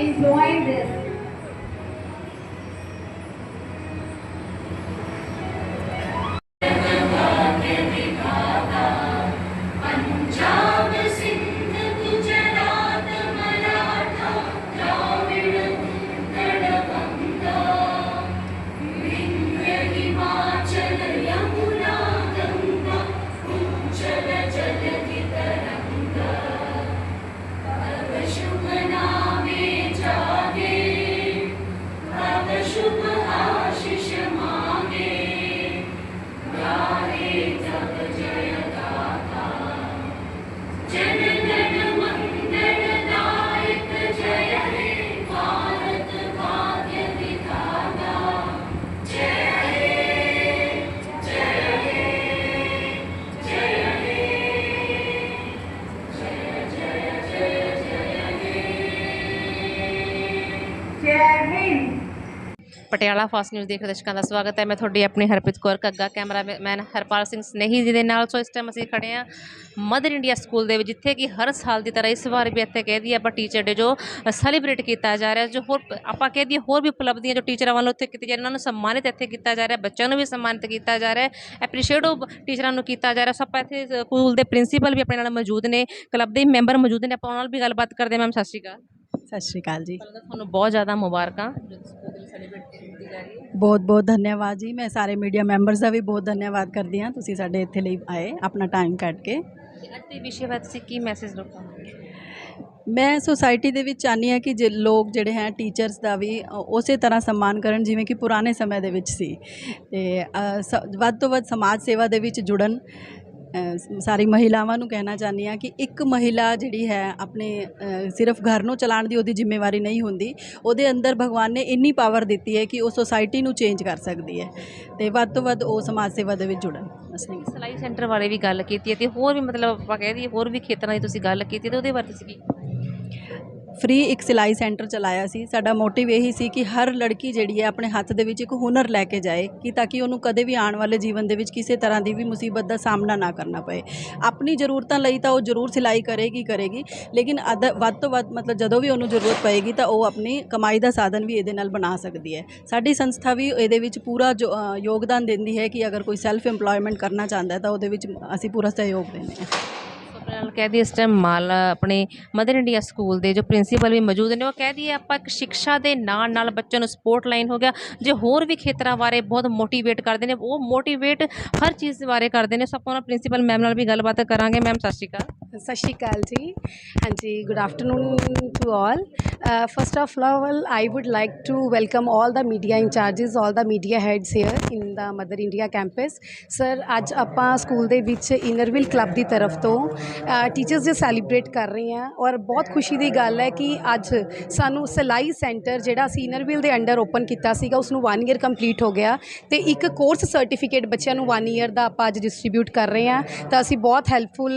enjoy this. Patiala fast news ਦੇਖ ਦਰਸ਼ਕਾਂ ਦਾ ਸਵਾਗਤ ਹੈ। ਮੈਂ ਤੁਹਾਡੀ ਆਪਣੀ ਹਰਪ੍ਰੀਤ ਕੌਰ ਕੱਗਾ ਕੈਮਰਾਮੈਨ ਹਰਪਾਲ ਸਿੰਘ ਸਨੇਹੀ ਜੀ ਦੇ ਨਾਲ। ਸੋ ਇਸ ਟਾਈਮ ਅਸੀਂ ਖੜੇ ਹਾਂ ਮਦਰ ਇੰਡੀਆ ਸਕੂਲ ਦੇ ਵਿੱਚ, ਜਿੱਥੇ ਕਿ ਹਰ ਸਾਲ ਦੀ ਤਰ੍ਹਾਂ ਇਸ ਵਾਰ ਵੀ ਇੱਥੇ ਕਹਿ ਦਈਏ ਆਪਾਂ ਟੀਚਰ ਡੇ ਜੋ ਸੈਲੀਬ੍ਰੇਟ ਕੀਤਾ ਜਾ ਰਿਹਾ, ਜੋ ਹੋਰ ਆਪਾਂ ਕਹਿ ਦਈਏ ਹੋਰ ਵੀ ਉਪਲਬਧੀਆਂ ਜੋ ਟੀਚਰਾਂ ਵੱਲੋਂ ਇੱਥੇ ਕੀਤੀ ਜਾ ਰਹੀਆਂ, ਉਹਨਾਂ ਨੂੰ ਸਨਮਾਨਿਤ ਇੱਥੇ ਕੀਤਾ ਜਾ ਰਿਹਾ, ਬੱਚਿਆਂ ਨੂੰ ਵੀ ਸਨਮਾਨਿਤ ਕੀਤਾ ਜਾ ਰਿਹਾ ਐਪਰੀਸ਼ੀਏਟ ਉਹ ਟੀਚਰਾਂ ਨੂੰ ਕੀਤਾ ਜਾ ਰਿਹਾ। ਸੋ ਆਪਾਂ ਇੱਥੇ ਸਕੂਲ ਦੇ ਪ੍ਰਿੰਸੀਪਲ ਵੀ ਆਪਣੇ ਨਾਲ ਮੌਜੂਦ ਨੇ ਕਲੱਬ ਦੇ ਮੈਂਬਰ ਮੌਜੂਦ ਨੇ, ਆਪਾਂ ਉਹਨਾਂ ਨਾਲ ਵੀ ਗੱਲਬਾਤ ਕਰਦੇ ਹਾਂ। ਮੈਮ ਸਤਿ ਸ਼੍ਰੀ ਅਕਾਲ। ਸਤਿ ਸ਼੍ਰੀ ਅਕਾਲ ਜੀ। ਪਹਿਲਾਂ ਤਾਂ ਤੁਹਾਨੂੰ ਬਹੁਤ ਜ਼ਿਆਦਾ ਮੁਬਾਰਕਾਂ ਬਹੁਤ ਬਹੁਤ ਧੰਨਵਾਦ ਜੀ। ਮੈਂ ਸਾਰੇ ਮੀਡੀਆ ਮੈਂਬਰਸ ਦਾ ਵੀ ਬਹੁਤ ਧੰਨਵਾਦ ਕਰਦੀ ਹਾਂ। ਤੁਸੀਂ ਸਾਡੇ ਇੱਥੇ ਲਈ ਆਏ ਆਪਣਾ ਟਾਈਮ ਕੱਢ ਕੇ। ਅੱਜ ਦੇ ਵਿਸ਼ੇ ਬਾਰੇ ਤੁਸੀਂ ਕੀ ਮੈਸੇਜ ਨੂੰ ਮੈਂ ਸੁਸਾਇਟੀ ਦੇ ਵਿੱਚ ਚਾਹੁੰਦੀ ਹਾਂ ਕਿ ਜੇ ਲੋਕ ਜਿਹੜੇ ਹੈ ਟੀਚਰਸ ਦਾ ਵੀ ਉਸੇ ਤਰ੍ਹਾਂ ਸਨਮਾਨ ਕਰਨ ਜਿਵੇਂ ਕਿ ਪੁਰਾਣੇ ਸਮੇਂ ਦੇ ਵਿੱਚ ਸੀ। ਤੇ ਵੱਧ ਤੋਂ ਵੱਧ ਸਮਾਜ ਸੇਵਾ ਦੇ ਵਿੱਚ ਜੁੜਨ ਸਾਰੀ ਮਹਿਲਾਵਾਂ ਨੂੰ ਕਹਿਣਾ ਚਾਹੁੰਦੀ ਹਾਂ ਕਿ ਇੱਕ ਮਹਿਲਾ ਜਿਹੜੀ ਹੈ ਆਪਣੇ ਸਿਰਫ ਘਰ ਨੂੰ ਚਲਾਉਣ ਦੀ ਉਹਦੀ ਜ਼ਿੰਮੇਵਾਰੀ ਨਹੀਂ ਹੁੰਦੀ। ਉਹਦੇ ਅੰਦਰ ਭਗਵਾਨ ਨੇ ਇੰਨੀ ਪਾਵਰ ਦਿੱਤੀ ਹੈ ਕਿ ਉਹ ਸੋਸਾਇਟੀ ਨੂੰ ਚੇਂਜ ਕਰ ਸਕਦੀ ਹੈ ਤੇ ਵੱਧ ਤੋਂ ਵੱਧ ਉਹ ਸਮਾਜ ਸੇਵਾ ਦੇ ਵਿੱਚ ਜੁੜਨ। ਬਸ ਨਹੀਂ ਸਿਲਾਈ ਸੈਂਟਰ ਬਾਰੇ ਵੀ ਗੱਲ ਕੀਤੀ ਹੈ ਤੇ ਹੋਰ ਵੀ ਮਤਲਬ ਆਪਾਂ ਕਹਿ ਦਈਏ ਹੋਰ ਵੀ ਖੇਤਰਾਂ ਦੀ ਤੁਸੀਂ ਗੱਲ ਕੀਤੀ ਤੇ ਉਹਦੇ ਬਾਰੇ ਤੁਸੀਂ ਕੀ ਫ੍ਰੀ ਇੱਕ ਸਿਲਾਈ ਸੈਂਟਰ ਚਲਾਇਆ ਸੀ। ਸਾਡਾ ਮੋਟਿਵ ਇਹੀ ਸੀ ਕਿ ਹਰ ਲੜਕੀ ਜਿਹੜੀ ਹੈ ਆਪਣੇ ਹੱਥ ਦੇ ਵਿੱਚ ਇੱਕ ਹੁਨਰ ਲੈ ਕੇ ਜਾਏ ਕਿ ਤਾਂ ਕਿ ਉਹਨੂੰ ਕਦੇ ਵੀ ਆਉਣ ਵਾਲੇ ਜੀਵਨ ਦੇ ਵਿੱਚ ਕਿਸੇ ਤਰ੍ਹਾਂ ਦੀ ਵੀ ਮੁਸੀਬਤ ਦਾ ਸਾਹਮਣਾ ਨਾ ਕਰਨਾ ਪਏ। ਆਪਣੀ ਜ਼ਰੂਰਤਾਂ ਲਈ ਤਾਂ ਉਹ ਜ਼ਰੂਰ ਸਿਲਾਈ ਕਰੇਗੀ ਕਰੇਗੀ ਲੇਕਿਨ ਅਦ ਵੱਧ ਤੋਂ ਵੱਧ ਮਤਲਬ ਜਦੋਂ ਵੀ ਉਹਨੂੰ ਜ਼ਰੂਰਤ ਪਏਗੀ ਤਾਂ ਉਹ ਆਪਣੀ ਕਮਾਈ ਦਾ ਸਾਧਨ ਵੀ ਇਹਦੇ ਨਾਲ ਬਣਾ ਸਕਦੀ ਹੈ। ਸਾਡੀ ਸੰਸਥਾ ਵੀ ਇਹਦੇ ਵਿੱਚ ਪੂਰਾ ਜੋ, ਯੋਗਦਾਨ ਦਿੰਦੀ ਹੈ ਕਿ ਅਗਰ ਕੋਈ ਸੈਲਫ ਏਮਪਲੋਇਮੈਂਟ ਕਰਨਾ ਚਾਹੁੰਦਾ ਹੈ ਤਾਂ ਉਹਦੇ ਵਿੱਚ ਅਸੀਂ ਪੂਰਾ ਸਹਿਯੋਗ ਦਿੰਦੇ ਹਾਂ। ਨਾਲ ਕਹਿ ਦਈਏ ਇਸ ਟਾਈਮ ਮਾਲ ਆਪਣੇ ਮਦਰ ਇੰਡੀਆ ਸਕੂਲ ਦੇ ਜੋ ਪ੍ਰਿੰਸੀਪਲ ਵੀ ਮੌਜੂਦ ਨੇ, ਉਹ ਕਹਿ ਦਈਏ ਆਪਾਂ ਇੱਕ ਸਿੱਖਿਆ ਦੇ ਨਾਲ ਨਾਲ ਬੱਚਿਆਂ ਨੂੰ ਸਪੋਰਟ ਲਾਈਨ ਹੋ ਗਿਆ, ਜੇ ਹੋਰ ਵੀ ਖੇਤਰਾਂ ਬਾਰੇ ਬਹੁਤ ਮੋਟੀਵੇਟ ਕਰਦੇ ਨੇ, ਉਹ ਮੋਟੀਵੇਟ ਹਰ ਚੀਜ਼ ਬਾਰੇ ਕਰਦੇ ਨੇ, ਸੋ ਆਪਾਂ ਉਹਨਾਂ ਪ੍ਰਿੰਸੀਪਲ ਮੈਮ ਨਾਲ ਵੀ ਗੱਲਬਾਤ ਕਰਾਂਗੇ। ਮੈਮ ਸਤਿ ਸ਼੍ਰੀ ਅਕਾਲ। ਸਤਿ ਸ਼੍ਰੀ ਅਕਾਲ ਜੀ। ਹਾਂਜੀ good afternoon to all first of all I would like to welcome all the media incharges all the media heads here in the Mother India campus sir ਅੱਜ ਆਪਾਂ ਸਕੂਲ ਦੇ ਵਿੱਚ ਇਨਰਵਿਲ ਕਲੱਬ ਦੀ ਤਰਫ ਤੋਂ ਟੀਚਰਸ ਡੇ ਸੈਲੀਬ੍ਰੇਟ ਕਰ ਰਹੇ ਹਾਂ ਔਰ ਬਹੁਤ ਖੁਸ਼ੀ ਦੀ ਗੱਲ ਹੈ ਕਿ ਅੱਜ ਸਾਨੂੰ ਸਿਲਾਈ ਸੈਂਟਰ ਜਿਹੜਾ ਅਸੀਂ ਇਨਰਵਿਲ ਦੇ ਅੰਡਰ ਓਪਨ ਕੀਤਾ ਸੀਗਾ ਉਸ ਨੂੰ 1 ਇਅਰ ਕੰਪਲੀਟ ਹੋ ਗਿਆ ਤੇ ਇੱਕ ਕੋਰਸ ਸਰਟੀਫਿਕੇਟ ਬੱਚਿਆਂ ਨੂੰ 1 ਈਅਰ ਦਾ ਆਪਾਂ ਅੱਜ ਡਿਸਟ੍ਰੀਬਿਊਟ ਕਰ ਰਹੇ ਹਾਂ। ਤਾਂ ਅਸੀਂ ਬਹੁਤ ਹੈਲਪਫੁਲ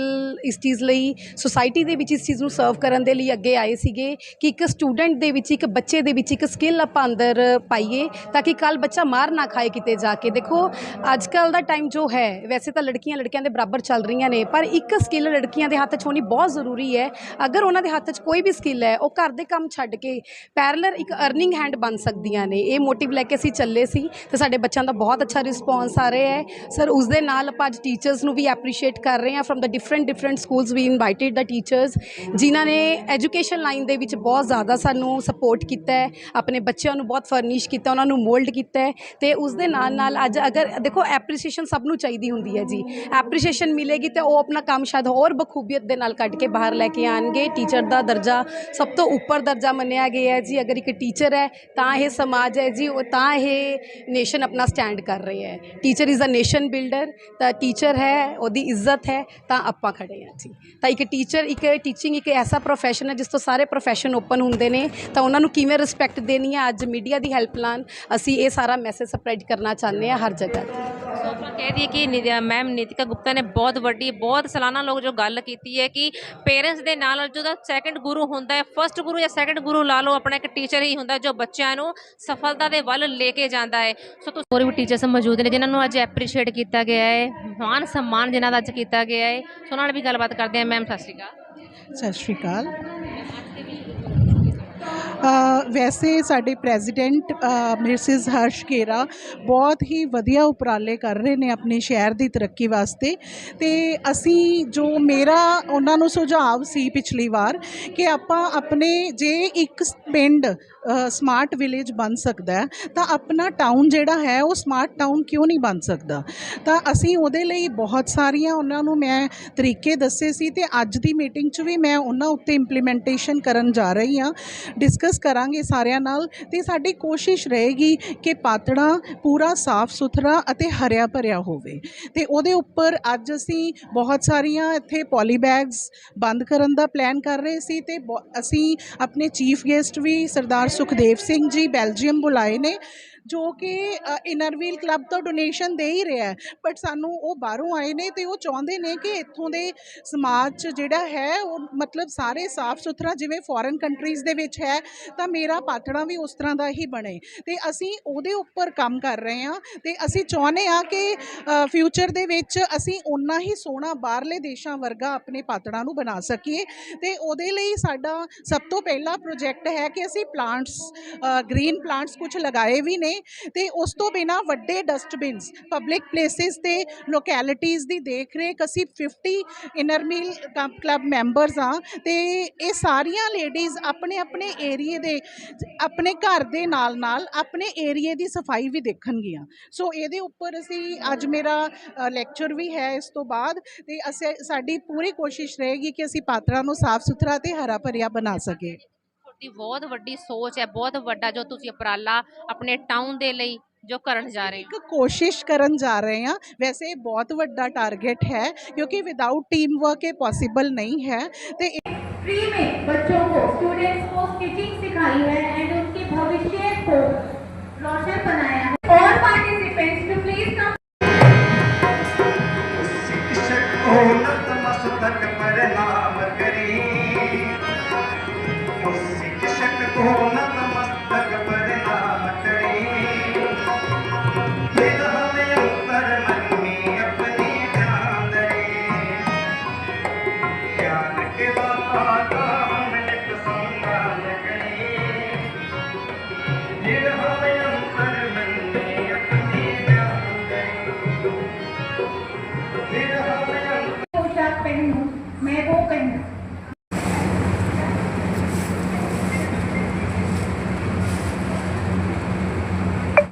ਇਸ ਚੀਜ਼ ਲਈ ਸੋਸਾਇਟੀ ਦੇ ਵਿੱਚ ਇਸ ਚੀਜ਼ ਨੂੰ ਸਰਵ ਕਰਨ ਦੇ ਲਈ ਅੱਗੇ ਆਏ ਸੀਗੇ ਕਿ ਇੱਕ ਸਟੂਡੈਂਟ ਦੇ ਵਿੱਚ, ਇੱਕ ਬੱਚੇ ਦੇ ਵਿੱਚ ਇੱਕ ਸਕਿੱਲ ਆਪਾਂ ਅੰਦਰ ਪਾਈਏ ਤਾਂ ਕਿ ਕੱਲ ਬੱਚਾ ਮਾਰ ਨਾ ਖਾਏ ਕਿਤੇ ਜਾ ਕੇ। ਦੇਖੋ, ਅੱਜ ਕੱਲ ਦਾ ਟਾਈਮ ਜੋ ਹੈ, ਵੈਸੇ ਤਾਂ ਲੜਕੀਆਂ ਲੜਕਿਆਂ ਦੇ ਬਰਾਬਰ ਚੱਲ ਰਹੀਆਂ ਨੇ, ਪਰ ਇੱਕ ਸਕਿੱਲ ਲੜਕੀਆਂ ਦੇ ਹੱਥ 'ਚ ਹੋਣੀ ਬਹੁਤ ਜ਼ਰੂਰੀ ਹੈ। ਅਗਰ ਉਹਨਾਂ ਦੇ ਹੱਥ 'ਚ ਕੋਈ ਵੀ ਸਕਿੱਲ ਹੈ, ਉਹ ਘਰ ਦੇ ਕੰਮ ਛੱਡ ਕੇ ਪੈਰਲਰ ਇੱਕ ਅਰਨਿੰਗ ਹੈਂਡ ਬਣ ਸਕਦੀਆਂ ਨੇ। ਇਹ ਮੋਟਿਵ ਲੈ ਕੇ ਅਸੀਂ ਚੱਲੇ ਸੀ ਤੇ ਸਾਡੇ ਬੱਚਿਆਂ ਦਾ ਬਹੁਤ ਅੱਛਾ ਰਿਸਪੌਂਸ ਆ ਰਿਹਾ ਹੈ। ਸਰ ਉਸ ਦੇ ਨਾਲ ਆਪਾਂ ਅੱਜ ਟੀਚਰਸ ਨੂੰ ਵੀ ਐਪਰੀਸ਼ੀਏਟ ਕਰ ਰਹੇ ਹਾਂ from the different different schools we invited the teachers ਜਿਨ੍ਹਾਂ ਨੇ ਐਜੂਕੇਸ਼ਨ ਲਾਈਨ ਦੇ ਵਿੱਚ ਬਹੁਤ ਜ਼ਿਆਦਾ ਸਾਨੂੰ ਸਪੋਰਟ ਕੀਤਾ ਹੈ। ਆਪਣੇ ਬੱਚਿਆਂ ਨੂੰ ਬਹੁਤ ਫਰਨਿਸ਼ ਕੀਤਾ, ਉਹਨਾਂ ਨੂੰ ਮੋਲਡ ਕੀਤਾ ਹੈ ਤੇ ਉਸ ਦੇ ਨਾਲ ਨਾਲ ਅੱਜ ਅਗਰ ਦੇਖੋ ਐਪਰੀਸ਼ੀਏਸ਼ਨ ਸਭ ਨੂੰ ਚਾਹੀਦੀ ਹੁੰਦੀ ਹੈ ਜੀ। ਐਪਰੀਸ਼ੀਏਸ਼ਨ ਮਿਲੇਗੀ ਤੇ ਉਹ ਆਪਣਾ ਕੰਮ ਸ਼ਾਇਦ ਹੋਰ ਖੂਬੀਅਤ ਦੇ ਨਾਲ ਕੱਢ ਕੇ ਬਾਹਰ ਲੈ ਕੇ ਆਣਗੇ। ਟੀਚਰ ਦਾ ਦਰਜਾ ਸਭ ਤੋਂ ਉੱਪਰ ਦਰਜਾ ਮੰਨਿਆ ਗਿਆ ਹੈ ਜੀ। ਅਗਰ ਇੱਕ ਟੀਚਰ ਹੈ, ਤਾਂ ਇਹ ਸਮਾਜ ਹੈ ਜੀ। ਉਹ ਤਾਂ ਇਹ ਨੇਸ਼ਨ ਆਪਣਾ ਸਟੈਂਡ ਕਰ ਰਹੀ ਹੈ। Teacher is a nation builder ਤਾਂ ਟੀਚਰ ਹੈ, ਉਹਦੀ ਇੱਜ਼ਤ ਹੈ, ਤਾਂ ਆਪਾਂ ਖੜੇ ਹਾਂ ਜੀ। ਤਾਂ ਇੱਕ ਟੀਚਰ, ਇੱਕ ਟੀਚਿੰਗ ਇੱਕ ਐਸਾ ਪ੍ਰੋਫੈਸ਼ਨ ਹੈ, ਜਿਸ ਤੋਂ ਸਾਰੇ ਪ੍ਰੋਫੈਸ਼ਨ ਓਪਨ ਹੁੰਦੇ ਨੇ। ਤਾਂ ਉਹਨਾਂ ਨੂੰ ਕਿਵੇਂ ਰਿਸਪੈਕਟ ਦੇਣੀ ਹੈ? ਅੱਜ ਮੀਡੀਆ ਦੀ ਹੈਲਪ ਨਾਲ ਅਸੀਂ ਇਹ ਸਾਰਾ ਮੈਸੇਜ ਸਪਰੈਡ ਕਰਨਾ ਚਾਹੁੰਦੇ ਹਾਂ ਹਰ ਜਗ੍ਹਾ ਤੇ। ਸੋ ਆਪਾਂ ਕਹਿ ਦਈਏ ਕਿ ਨਿਧਿਆ ਮੈਮ ਨੀਤਿਕਾ ਗੁਪਤਾ ਨੇ ਬਹੁਤ ਵੱਡੀ, ਬਹੁਤ ਸਾਲਾਨਾ ਲੋਕ ਜੋ ਗੱਲ ਕੀਤੀ ਹੈ ਕਿ ਪੇਰੈਂਟਸ ਦੇ ਨਾਲ ਨਾਲ ਜੋ ਸੈਕੰਡ ਗੁਰੂ ਹੁੰਦਾ ਹੈ ਫਰਸਟ ਗੁਰੂ ਜਾਂ ਸੈਕੰਡ ਗੁਰੂ ਲਾ ਲਓ, ਆਪਣਾ ਇੱਕ ਟੀਚਰ ਹੀ ਹੁੰਦਾ ਜੋ ਬੱਚਿਆਂ ਨੂੰ ਸਫਲਤਾ ਦੇ ਵੱਲ ਲੈ ਕੇ ਜਾਂਦਾ ਹੈ। ਸੋ ਤੁਸੀਂ ਹੋਰ ਵੀ ਟੀਚਰਸ ਮੌਜੂਦ ਨੇ ਜਿਨ੍ਹਾਂ ਨੂੰ ਅੱਜ ਐਪਰੀਸ਼ੀਏਟ ਕੀਤਾ ਗਿਆ ਹੈ ਮਾਨ ਸਨਮਾਨ ਜਿਨ੍ਹਾਂ ਦਾ ਅੱਜ ਕੀਤਾ ਗਿਆ ਹੈ। ਸੋ ਉਹਨਾਂ ਨਾਲ ਵੀ ਗੱਲਬਾਤ ਕਰਦੇ ਹਾਂ। ਮੈਮ ਸਤਿ ਸ਼੍ਰੀ ਅਕਾਲ। ਸਤਿ ਸ਼੍ਰੀ ਅਕਾਲ। ਵੈਸੇ ਸਾਡੇ ਪ੍ਰੈਜ਼ੀਡੈਂਟ ਮਿਸਿਸ ਹਰਸ਼ ਕੇਰਾ ਬਹੁਤ ਹੀ ਵਧੀਆ ਉਪਰਾਲੇ ਕਰ ਰਹੇ ਨੇ ਆਪਣੇ ਸ਼ਹਿਰ ਦੀ ਤਰੱਕੀ ਵਾਸਤੇ। ਤੇ ਅਸੀਂ ਜੋ ਮੇਰਾ ਉਹਨਾਂ ਨੂੰ ਸੁਝਾਅ ਸੀ ਪਿਛਲੀ ਵਾਰ ਕਿ ਆਪਾਂ ਆਪਣੇ ਜੇ ਇੱਕ ਪਿੰਡ ਸਮਾਰਟ ਵਿਲੇਜ ਬਣ ਸਕਦਾ ਹੈ। ਤਾਂ ਆਪਣਾ ਟਾਊਨ ਜਿਹੜਾ ਹੈ, ਉਹ ਸਮਾਰਟ ਟਾਊਨ ਕਿਉਂ ਨਹੀਂ ਬਣ ਸਕਦਾ? ਤਾਂ ਅਸੀਂ ਉਹਦੇ ਲਈ ਬਹੁਤ ਸਾਰੀਆਂ ਉਹਨਾਂ ਨੂੰ ਮੈਂ ਤਰੀਕੇ ਦੱਸੇ ਸੀ ਤੇ ਅੱਜ ਦੀ ਮੀਟਿੰਗ 'ਚ ਵੀ ਮੈਂ ਉਹਨਾਂ ਉੱਤੇ ਇੰਪਲੀਮੈਂਟੇਸ਼ਨ ਕਰਨ ਜਾ ਰਹੀ ਹਾਂ। ਡਿਸਕਸ ਕਰਾਂਗੇ ਸਾਰਿਆਂ ਨਾਲ ਤੇ ਸਾਡੀ ਕੋਸ਼ਿਸ਼ ਰਹੇਗੀ ਕਿ ਪਾਤੜਾ ਪੂਰਾ ਸਾਫ਼ ਸੁਥਰਾ ਅਤੇ ਹਰਿਆ ਭਰਿਆ ਹੋਵੇ। ਤੇ ਉਹਦੇ ਉੱਪਰ ਅੱਜ ਅਸੀਂ ਬਹੁਤ ਸਾਰੀਆਂ ਇੱਥੇ ਪੋਲੀ ਬੈਗਸ ਬੰਦ ਕਰਨ ਦਾ ਪਲਾਨ ਕਰ ਰਹੇ ਸੀ ਤੇ ਬਹੁ- ਅਸੀਂ ਆਪਣੇ ਚੀਫ ਗੈਸਟ ਵੀ ਸਰਦਾਰ ਸੁਖਦੇਵ ਸਿੰਘ ਜੀ ਬੈਲਜੀਅਮ ਬੁਲਾਏ ਨੇ। ਜੋ ਕਿ ਇਨਰਵੀਲ ਕਲੱਬ ਤੋਂ ਡੋਨੇਸ਼ਨ ਦੇ ਹੀ ਰਿਹਾ ਬਟ ਸਾਨੂੰ ਉਹ ਬਾਹਰੋਂ ਆਏ ਨੇ ਤੇ ਉਹ ਚਾਹੁੰਦੇ ਨੇ ਕਿ ਇੱਥੋਂ ਦੇ ਸਮਾਜ 'ਚ ਜਿਹੜਾ ਹੈ, ਉਹ ਮਤਲਬ ਸਾਰੇ ਸਾਫ਼ ਸੁਥਰਾ ਜਿਵੇਂ ਫੋਰਨ ਕੰਟਰੀਜ਼ ਦੇ ਵਿੱਚ ਹੈ, ਤਾਂ ਮੇਰਾ ਪਾਤੜਾ ਵੀ ਉਸ ਤਰ੍ਹਾਂ ਦਾ ਹੀ ਬਣੇ। ਤੇ ਅਸੀਂ ਉਹਦੇ ਉੱਪਰ ਕੰਮ ਕਰ ਰਹੇ ਹਾਂ ਤੇ ਅਸੀਂ ਚਾਹੁੰਦੇ ਹਾਂ ਕਿ ਫਿਊਚਰ ਦੇ ਵਿੱਚ ਅਸੀਂ ਓਨਾ ਹੀ ਸੋਹਣਾ ਬਾਹਰਲੇ ਦੇਸ਼ਾਂ ਵਰਗਾ ਆਪਣੇ ਪਾਤੜਾ ਨੂੰ ਬਣਾ ਸਕੀਏ। ਤੇ ਉਹਦੇ ਲਈ ਸਾਡਾ ਸਭ ਤੋਂ ਪਹਿਲਾ ਪ੍ਰੋਜੈਕਟ ਹੈ ਕਿ ਅਸੀਂ ਪਲਾਂਟਸ ਗ੍ਰੀਨ ਪਲਾਂਟਸ ਕੁਝ ਲਗਾਏ ਵੀ ਨੇ ਤੇ ਉਸ ਤੋਂ ਬਿਨਾ ਵੱਡੇ ਡਸਟਬਿਨਸ ਪਬਲਿਕ ਪਲੇਸਿਸ ਤੇ ਲੋਕੈਲਿਟੀਜ਼ ਦੀ ਦੇਖ ਰੇਖ ਅਸੀਂ 50 ਇਨਰ ਮੀਲ ਕਲੱਬ ਮੈਂਬਰਸ ਆ ਤੇ ਇਹ ਸਾਰੀਆਂ ਲੇਡੀਜ਼ ਆਪਣੇ ਆਪਣੇ ਏਰੀਏ ਦੇ, ਆਪਣੇ ਘਰ ਦੇ ਨਾਲ ਨਾਲ ਆਪਣੇ ਏਰੀਏ ਦੀ ਸਫ਼ਾਈ ਵੀ ਦੇਖਣਗੀਆਂ। ਸੋ ਇਹਦੇ ਉੱਪਰ ਅਸੀਂ ਅੱਜ ਮੇਰਾ ਲੈਕਚਰ ਵੀ ਹੈ ਇਸ ਤੋਂ ਬਾਅਦ ਤੇ ਅਸੀਂ, ਸਾਡੀ ਪੂਰੀ ਕੋਸ਼ਿਸ਼ ਰਹੇਗੀ ਕਿ ਅਸੀਂ ਪਾਤਰਾਂ ਨੂੰ ਸਾਫ਼ ਸੁਥਰਾ ਤੇ ਹਰਾ ਭਰਿਆ ਬਣਾ ਸਕੇ ਤੁਹਾਡੀ ਬਹੁਤ ਵੱਡੀ ਸੋਚ ਹੈ ਬਹੁਤ ਵੱਡਾ ਜੋ ਤੁਸੀਂ ਉਪਰਾਲਾ ਆਪਣੇ ਟਾਊਨ ਦੇ ਲਈ ਜੋ ਕਰਨ ਜਾ ਰਹੇ ਹੋ ਇੱਕ ਕੋਸ਼ਿਸ਼ ਕਰਨ ਜਾ ਰਹੇ ਹਾਂ ਵੈਸੇ ਇਹ ਬਹੁਤ ਵੱਡਾ ਟਾਰਗੇਟ ਹੈ ਕਿਉਂਕਿ ਵਿਦਆਊਟ ਟੀਮ ਵਰਕ ਇਹ ਪੋਸੀਬਲ ਨਹੀਂ ਹੈ ਤੇ फ्री में बच्चों को स्टूडेंट्स को स्टिचिंग सिखाई है एंड उनके भविष्य को रोशन बनाया